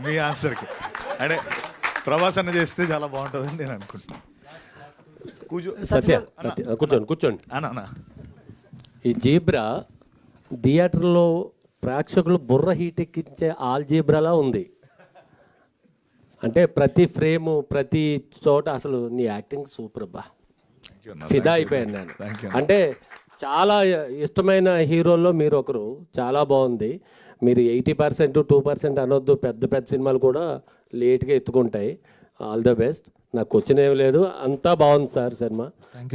మీ- ఆన్సర్కి అంటే ప్రభాస్ అన్న చేస్తే చాలా బాగుంటుందని నేను అనుకుంటున్నాను కూర్చో సత్య సత్య కూర్చోండి కూర్చోండి. అన్న ఈ జీబ్రా థియేటర్లో ప్రేక్షకులు బుర్ర హీట్ ఎక్కించే ఆల్ జీబ్రాలా ఉంది. అంటే ప్రతి ఫ్రేము ప్రతి చోట అసలు నీ యాక్టింగ్ సూపర్ అబ్బా. అన్న. ఫిదా అయిపోయాను నేను. అంటే చాలా ఇష్టమైన హీరోల్లో మీరు ఒకరు. చాలా బాగుంది. మీరు ఎయిటీ పర్సెంట్ టూ పర్సెంట్ అనొద్దు. పెద్ద పెద్ద సినిమాలు కూడా లేట్గా ఎత్తుకుంటాయి. All the best. నాకు క్వశ్చన్ ఏం లేదు. అంతా బాగుంది సార్ సినిమా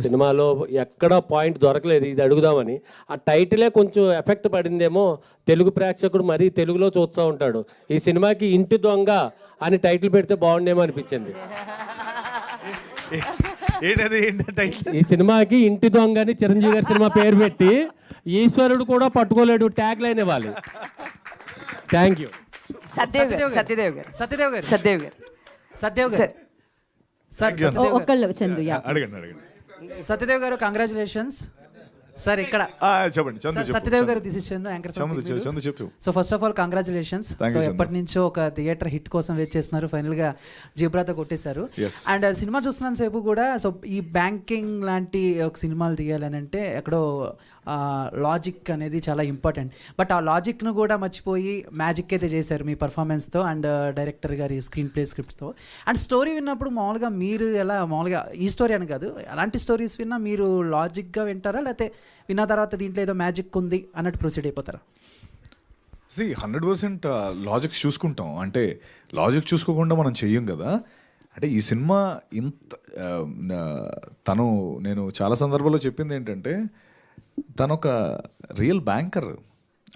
సినిమాలో ఎక్కడ పాయింట్ దొరకలేదు. ఇది అడుగుదామని. ఆ టైటిలే కొంచెం ఎఫెక్ట్ పడిందేమో తెలుగు ప్రేక్షకుడు మరీ తెలుగులో చూస్తూ ఉంటాడు. ఈ సినిమాకి ఇంటి దొంగ అని టైటిల్ పెడితే బాగుండేమో అనిపించింది. ఏంటది? ఏంటి టైటిల్? ఈ సినిమాకి ఇంటి దొంగ అని చిరంజీవి గారి సినిమా పేరు పెట్టి ఈశ్వరుడు కూడా పట్టుకోలేడు ట్యాగ్ లైన్ ఇవ్వాలి. థ్యాంక్ యూ సత్యదేవ్ గారు సత్యదేవ్ గారు. సత్యదేవ్ గారు. సత్యదేవ్ గారు. సత్యదేవ్ గారు. Sir sir you. సత్యదేవ్ గారు. సత్యదేవ్ గారు కంగ్రాచులేషన్స్ సార్ ఇక్కడ. చెప్పండి సత్యదేవ్ గారు this is Chandu anchor Chandu చెప్పు, so first of all congratulations so. ఎప్పటి నుంచో ఒక థియేటర్ హిట్ కోసం వెయిట్ చేస్తున్నారు. ఫైనల్గా జీబ్రాతో కొట్టేశారు. అండ్ సినిమా చూస్తున్నాను సేపు కూడా సో ఈ బ్యాంకింగ్ లాంటి ఒక సినిమాలు తీయాలని అంటే ఎక్కడో లాజిక్ అనేది చాలా ఇంపార్టెంట్ బట్ ఆ లాజిక్ను కూడా మర్చిపోయి మ్యాజిక్ అయితే చేశారు మీ పర్ఫార్మెన్స్తో అండ్ డైరెక్టర్ గారి స్క్రీన్ ప్లే స్క్రిప్ట్స్తో అండ్ స్టోరీ విన్నప్పుడు మామూలుగా మీరు ఎలా మామూలుగా ఈ స్టోరీ అని కాదు అలాంటి స్టోరీస్ విన్నా మీరు లాజిక్గా వింటారా? లేకపోతే విన్న తర్వాత దీంట్లో ఏదో మ్యాజిక్ ఉంది అన్నట్టు ప్రొసీడ్ అయిపోతారా? సి హండ్రెడ్ పర్సెంట్ లాజిక్ చూసుకుంటాం. అంటే లాజిక్ చూసుకోకుండా మనం చెయ్యం కదా. అంటే ఈ సినిమా ఇంత uh, తను నేను చాలా సందర్భాల్లో చెప్పింది ఏంటంటే తను ఒక రియల్ బ్యాంకర్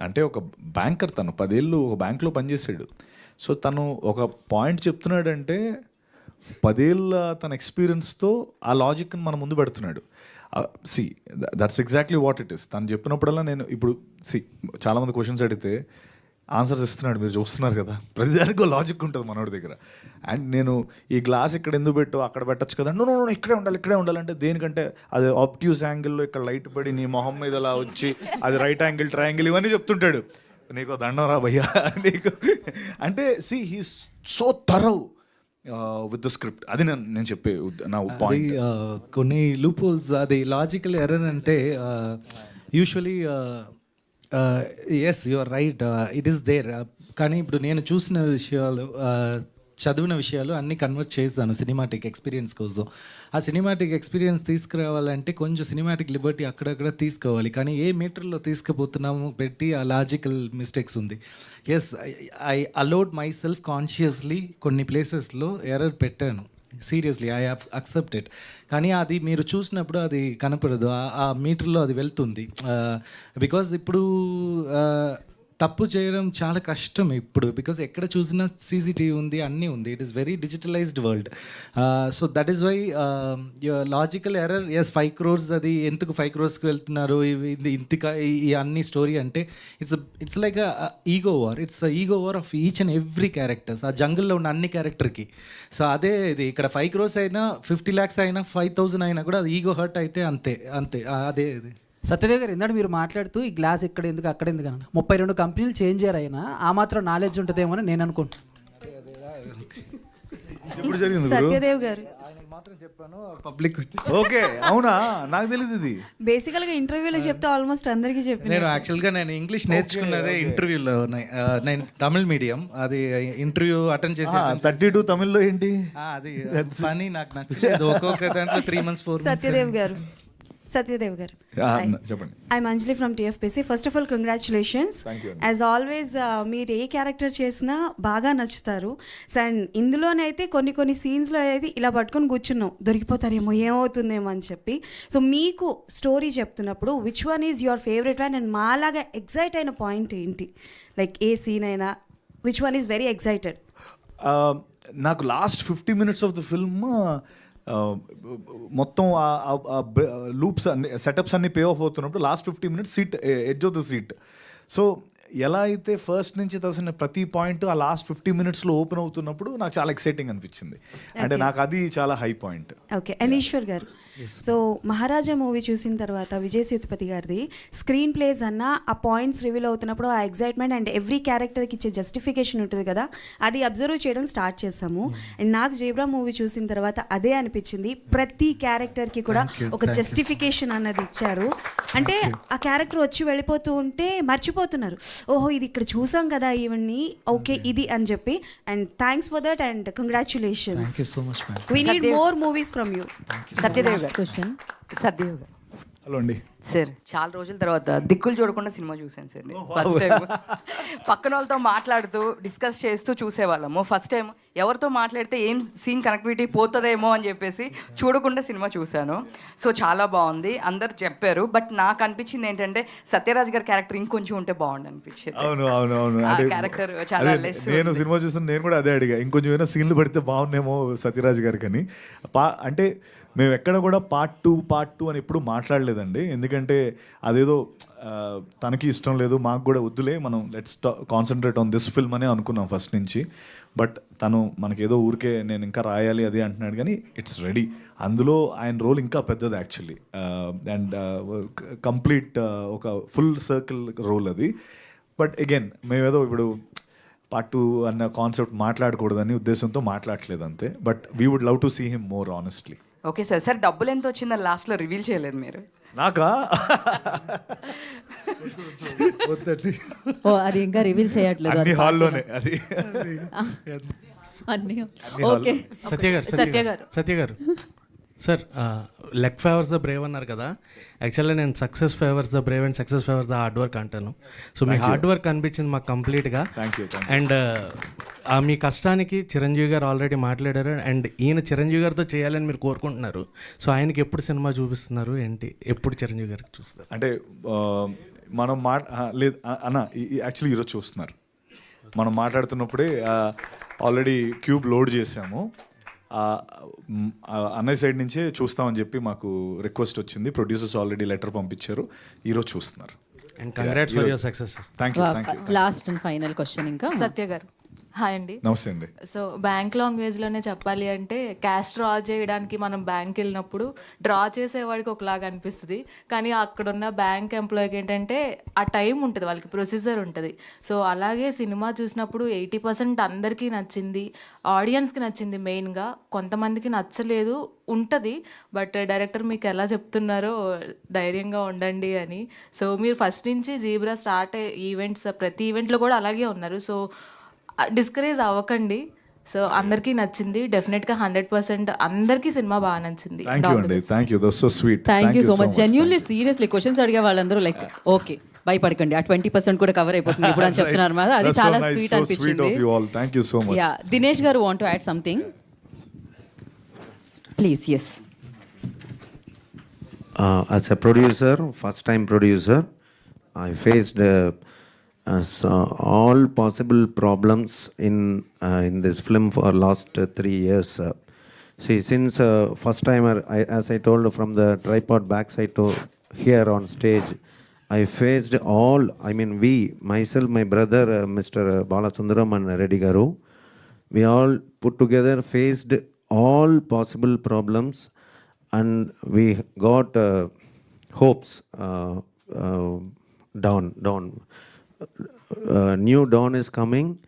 అంటే ఒక బ్యాంకర్ తను. పదేళ్ళు ఒక బ్యాంక్లో పనిచేసాడు సో తను ఒక పాయింట్ చెప్తున్నాడంటే పదేళ్ళ తన ఎక్స్పీరియన్స్తో ఆ లాజిక్ని మన ముందు పెడుతున్నాడు. See that's exactly what it is తను చెప్పినప్పుడల్లా నేను ఇప్పుడు సి చాలామంది క్వశ్చన్స్ అడిగితే ఆన్సర్స్ ఇస్తున్నాడు మీరు చూస్తున్నారు కదా. ప్రతిదానికి లాజిక్ ఉంటుంది మనోడి దగ్గర. అండ్ నేను ఈ గ్లాస్ ఇక్కడ ఎందుకు పెట్టు అక్కడ పెట్టచ్చు కదా. నో నో ఇక్కడే ఉండాలి ఇక్కడే ఉండాలంటే దేనికంటే అది ఆప్ట్యూస్ యాంగిల్లో ఇక్కడ లైట్ పడి నీ మొహం మీద అలా వచ్చి అది రైట్ యాంగిల్ ట్రయాంగిల్ ఇవన్నీ చెప్తుంటాడు. నీకు దండం రా భయ్యా నీకు. అంటే see he so thorough with the script అది నేను చెప్పే నా అది పాయింట్ ఆ, కొన్ని లూపోల్స్ అది లాజికల్ ఎర్రర్ అంటే usually yes you are right it is there కానీ ఇప్పుడు నేను చూసిన విషయాలు ఆ, చదివిన విషయాలు అన్ని కన్వర్ట్ చేశాను సినిమాటిక్ ఎక్స్పీరియన్స్ కోసం. ఆ సినిమాటిక్ ఎక్స్పీరియన్స్ తీసుకురావాలంటే కొంచెం సినిమాటిక్ లిబర్టీ అక్కడక్కడ తీసుకోవాలి. కానీ ఏ మీటర్లో తీసుకుపోతున్నాము పెట్టి ఆ లాజికల్ మిస్టేక్స్ ఉంది. Yes I allowed myself consciously కొన్ని ప్లేసెస్లో ఎర్రర్ పెట్టాను. సీరియస్లీ ఐ హ్యావ్ అక్సెప్టెడ్ కానీ అది మీరు చూసినప్పుడు అది కనపడదు. ఆ- మీటర్లో అది వెళ్తుంది. Uh, బికాజ్ ఇప్పుడు uh, తప్పు చేయడం చాలా కష్టం ఇప్పుడు బికాజ్ ఎక్కడ చూసినా సీసీటీవీ ఉంది అన్నీ ఉంది. It is very digitalized world so that is why logical error yes five crores అది ఎందుకు ఫైవ్ క్రోర్స్కి వెళ్తున్నారు? ఇది ఇంత ఈ అన్ని స్టోరీ అంటే it's it's like ego war it's ego war of each and every characters ఆ జంగిల్లో ఉన్న అన్ని క్యారెక్టర్కి సో అదే ఇది. ఇక్కడ ఫైవ్ క్రోర్స్ అయినా ఫిఫ్టీ ల్యాక్స్ అయినా ఫైవ్ థౌజండ్ అయినా కూడా అది ఈగో హర్ట్ అయితే అంతే అంతే అదే ఇది. సత్యదేవ్ గారు ఇందాక మీరు మాట్లాడుతూ ఈ గ్లాస్ ఇక్కడ ఎందుకు అక్కడ ఎందుకు అన్న ముప్పై రెండు కంపెనీలు చేంజ్ అయ్యారు అయినా ఆ మాత్రం నాలెడ్జ్ ఉంటుందేమో అని నేను అనుకుంటున్నాను ఎప్పుడు జరిగింది సత్యదేవ్ గారు. మాత్రం చెప్పాను పబ్లిక్ ఓకే అవునా? నాకు తెలియదు ఇది. బేసికల్గా ఇంటర్వ్యూలో చెప్తే ఆల్మోస్ట్ అందరికీ చెప్పిన నేను యాక్చువల్గా నేను ఇంగ్లీష్ నేర్చుకున్నదే ఇంటర్వ్యూలో నేను తమిళ్ మీడియం అది ఇంటర్వ్యూ అటెండ్ చేసి థర్టీ టూ తమిళ్ళో ఏంటి? అది పని నాకు నచ్చలేదు. ఒక్కొక్క దాంట్లో త్రీ మంత్స్ ఫోర్ సత్యదేవ్ గారు. సత్యదేవ్ గారు. చెప్పండి. I Anjali from TFPC first of all congratulations as always మీరు ఏ క్యారెక్టర్ చేసినా బాగా నచ్చుతారు. అండ్ ఇందులోనైతే కొన్ని కొన్ని సీన్స్లో అయితే ఇలా పట్టుకొని కూర్చున్నాం. దొరికిపోతారేమో ఏమవుతుందేమో అని చెప్పి. సో మీకు స్టోరీ చెప్తున్నప్పుడు which one is your favourite one and మాలాగా ఎగ్జైట్ అయిన పాయింట్ ఏంటి? లైక్ ఏ సీన్ అయినా which one is very excited నాకు last fifty minutes of the film మొత్తం లూప్స్ అన్ని సెటప్స్ అన్ని పే ఆఫ్ అవుతున్నప్పుడు last fifty minutes seat edge of the seat so ఎలా అయితే ఫస్ట్ నుంచి తసిన ప్రతి పాయింట్ ఆ లాస్ట్ ఫిఫ్టీ మినిట్స్లో ఓపెన్ అవుతున్నప్పుడు నాకు చాలా ఎక్సైటింగ్ అనిపించింది. అంటే నాకు అది చాలా high point okay and Eshwar గారు సో మహారాజా మూవీ చూసిన తర్వాత విజయ్ సేతుపతి గారిది స్క్రీన్ ప్లేస్ అన్న ఆ పాయింట్స్ రివీల్ అవుతున్నప్పుడు ఆ ఎగ్జైట్మెంట్ అండ్ ఎవ్రీ క్యారెక్టర్కి ఇచ్చే జస్టిఫికేషన్ ఉంటుంది కదా అది అబ్జర్వ్ చేయడం స్టార్ట్ చేసాము అండ్ నాకు జేబ్రా మూవీ చూసిన తర్వాత అదే అనిపించింది. ప్రతి క్యారెక్టర్కి కూడా ఒక జస్టిఫికేషన్ అన్నది ఇచ్చారు. అంటే ఆ క్యారెక్టర్ వచ్చి వెళ్ళిపోతూ ఉంటే మర్చిపోతున్నారు. ఓహో ఇది ఇక్కడ చూసాం కదా ఇవన్నీ ఓకే ఇది అని చెప్పి. And thanks for that and congratulations so much we need more movies from you Satyadev question. సత్యయోగ hello అండి. సార్ చాలా రోజుల తర్వాత దిక్కులు చూడకుండా సినిమా చూశాను సార్. ఫస్ట్ టైం పక్కన వాళ్ళతో మాట్లాడుతూ డిస్కస్ చేస్తూ చూసేవాళ్ళము. ఫస్ట్ టైం ఎవరితో మాట్లాడితే ఏం సీన్ కనెక్టివిటీ పోతుందేమో అని చెప్పేసి చూడకుండా సినిమా చూశాను. సో చాలా బాగుంది. అందరు చెప్పారు. బట్ నాకు అనిపించింది ఏంటంటే సత్యరాజ్ గారి క్యారెక్టర్ ఇంకొంచెం ఉంటే బాగుండు అనిపించింది. అవును అవును అవును. character చాలా less నేను. సినిమా చూస్తున్న నేను కూడా అదే అడిగా. ఇంకొంచెం ఏమైనా సీన్లు పడితే బాగుండేమో సత్యరాజ్ గారికి అని. అంటే మేము ఎక్కడ కూడా పార్ట్ టూ పార్ట్ టూ అని ఎప్పుడు మాట్లాడలేదండి. ఎందుకంటే అదేదో తనకి ఇష్టం లేదు మాకు కూడా వద్దులే మనం let's concentrate on this film అనే అనుకున్నాం ఫస్ట్ నుంచి. బట్ తను మనకేదో ఊరికే నేను ఇంకా రాయాలి అది అంటున్నాడు కానీ ఇట్స్ రెడీ అందులో ఆయన రోల్ ఇంకా పెద్దది యాక్చువల్లీ అండ్ కంప్లీట్ ఒక ఫుల్ సర్కిల్ రోల్ అది. బట్ అగైన్ మేమేదో ఇప్పుడు పార్ట్ టూ అన్న కాన్సెప్ట్ మాట్లాడకూడదని ఉద్దేశంతో మాట్లాడట్లేదు అంతే. But we would love to see him more honestly okay sir sir డబ్బులు ఎంత వచ్చిందని లాస్ట్లో రివీల్ చేయలేదు మీరు. నాకా? ఓ అది ఇంకా రివీల్ చేయట్లేదు అన్ని హాల్లోనే అది. అన్ని ఓకే. సత్య గారు సత్య గారు. సత్య గారు. Sir luck favours the brave అన్నారు కదా. యాక్చువల్లీ నేను success favours the brave and success favours the hard work అంటాను. సో మీ హార్డ్ వర్క్ అనిపించింది మాకు కంప్లీట్గా థ్యాంక్ అండ్ మీ కష్టానికి చిరంజీవి గారు ఆల్రెడీ మాట్లాడారు అండ్ ఈయన చిరంజీవి గారితో చేయాలని మీరు కోరుకుంటున్నారు. సో ఆయనకి ఎప్పుడు సినిమా చూపిస్తున్నారు? ఏంటి? ఎప్పుడు చిరంజీవి గారికి చూస్తారు అంటే ఆ, మనం మాట ఆ, లేదు ఆ, అన్న యాక్చువల్లీ ఈరోజు చూస్తున్నారు. మనం మాట్లాడుతున్నప్పుడే ఆల్రెడీ క్యూబ్ లోడ్ చేసాము ఆ, మ్, ఆ, అన్నయ్య సైడ్ నుంచే చూస్తామని చెప్పి మాకు రిక్వెస్ట్ వచ్చింది. ప్రొడ్యూసర్స్ ఆల్రెడీ లెటర్ పంపించారు. ఈరోజు చూస్తున్నారు. And congrats for your success sir thank you thank you last and final question ఇంకా? సత్య గారు. హాయ్ అండి. నమస్తే అండి. సో బ్యాంక్ లాంగ్వేజ్లోనే చెప్పాలి అంటే క్యాష్ డ్రా చేయడానికి మనం బ్యాంక్ వెళ్ళినప్పుడు డ్రా చేసేవాడికి ఒకలాగా అనిపిస్తుంది. కానీ అక్కడున్న బ్యాంక్ ఎంప్లాయీకి ఏంటంటే ఆ టైం ఉంటుంది వాళ్ళకి ప్రొసీజర్ ఉంటుంది. సో అలాగే సినిమా చూసినప్పుడు ఎయిటీ పర్సెంట్ అందరికీ నచ్చింది ఆడియన్స్కి నచ్చింది మెయిన్గా కొంతమందికి నచ్చలేదు ఉంటుంది. బట్ డైరెక్టర్ మీకు ఎలా చెప్తున్నారో ధైర్యంగా ఉండండి అని. సో మీరు ఫస్ట్ నుంచి జీబ్రా స్టార్ట్ ఈవెంట్స్ ప్రతి ఈవెంట్లో కూడా అలాగే ఉన్నారు. సో డిస్కరేజ్ అవ్వకండి. సో అందరికీ నచ్చింది. డెఫినెట్గా హండ్రెడ్ పర్సెంట్ అందరికీ సినిమా బాగా నచ్చింది. Thank you so sweet thank you so much genuinely seriously questions అడిగే వాళ్ళందరూ లైక్ ఓకే భయపడకండి. ఆ ట్వంటీ పర్సెంట్ కూడా కవర్ అయిపోతుంది ఇప్పుడు అని చెప్తున్నారు అది చాలా స్వీట్ అనిపించింది. Thank you so much ya Dinesh గారు want to add something please yes as a producer, first time producer, I faced uh, so all possible problems in uh, in this film for last uh, three years. Uh, see, since uh, first timer, I, as I told from the tripod backside to here on stage, I faced all. I mean, we, myself, my brother, uh, Mr. Balasundaram and Reddy Garu, we all put together faced all possible problems and we got uh, hopes uh, uh, down down uh, new dawn is coming.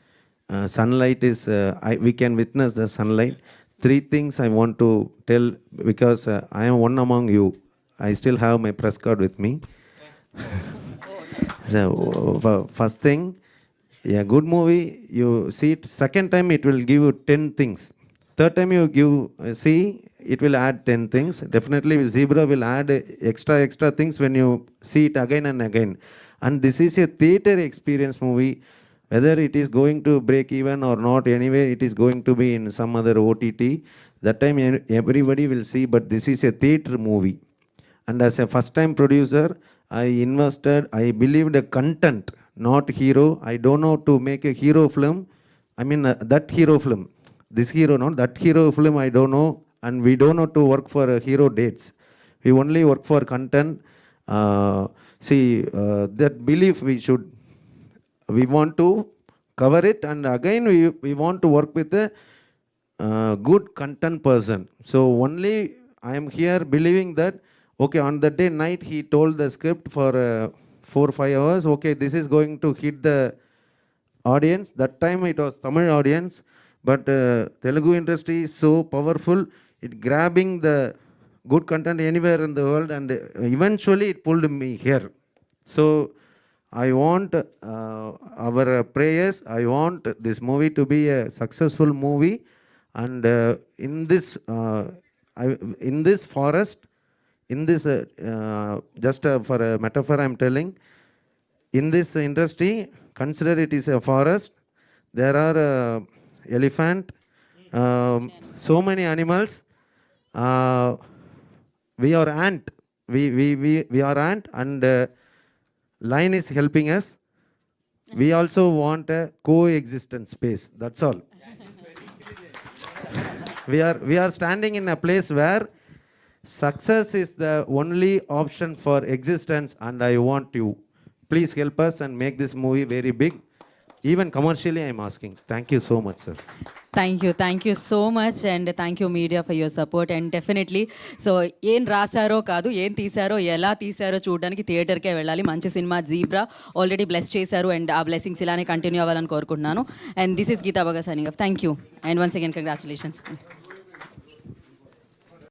Uh, sunlight is uh, I, we can witness the sunlight. Three things i want to tell because uh, i am one among you. I still have my press card with me. So uh, first thing a good movie you see it. Second time it will give you 10 things. Third time you give uh, see it will add 10 things. Definitely zebra will add extra extra things when you see it again and again and this is a theater experience movie. Whether it is going to break even or not anyway it is going to be in some other ott that time everybody will see but this is a theater movie. And as a first time producer i invested i believed the content not hero. I don't know to make a hero film. I mean uh, that hero film. This hero not that hero film i don't know. And we don't know to work for uh, hero dates. We only work for content. Uh, see uh, that belief we should we want to cover it and again we, we want to work with a uh, good content person so only I am here believing that, okay, on that day night, he told the script for uh, four, five hours, okay, this is going to hit the audience. That time it was Tamil audience, but uh, Telugu industry is so powerful, it grabbing the good content anywhere in the world, and eventually it pulled me here. So I want uh, our prayers. I want this movie to be a successful movie, and uh, in this uh, I, in this forest, in this uh, uh, just uh, for a metaphor, I'm telling in this industry, consider it is a forest. There are uh, elephant, um, so many animals. Uh, we are ant. We, we, we, we are ant and uh, lion is helping us. We also want a coexistence space. That's all. we are we are standing in a place where success is the only option for existence and i want you please help us and make this movie very big even commercially i'm asking thank you so much sir thank you thank you so much and thank you media for your support and definitely so ఏం రాశారో కాదు ఏం తీశారో ఎలా తీశారో చూడడానికి థియేటర్కే వెళ్ళాలి. మంచి సినిమా జీబ్రా ఆల్రెడీ బ్లెస్ చేశారు అండ్ ఆ బ్లెస్సింగ్స్ ఇలానే కంటిన్యూ అవ్వాలని కోరుకుంటున్నాను. And this is Geetha Baga signing off thank you and once again congratulations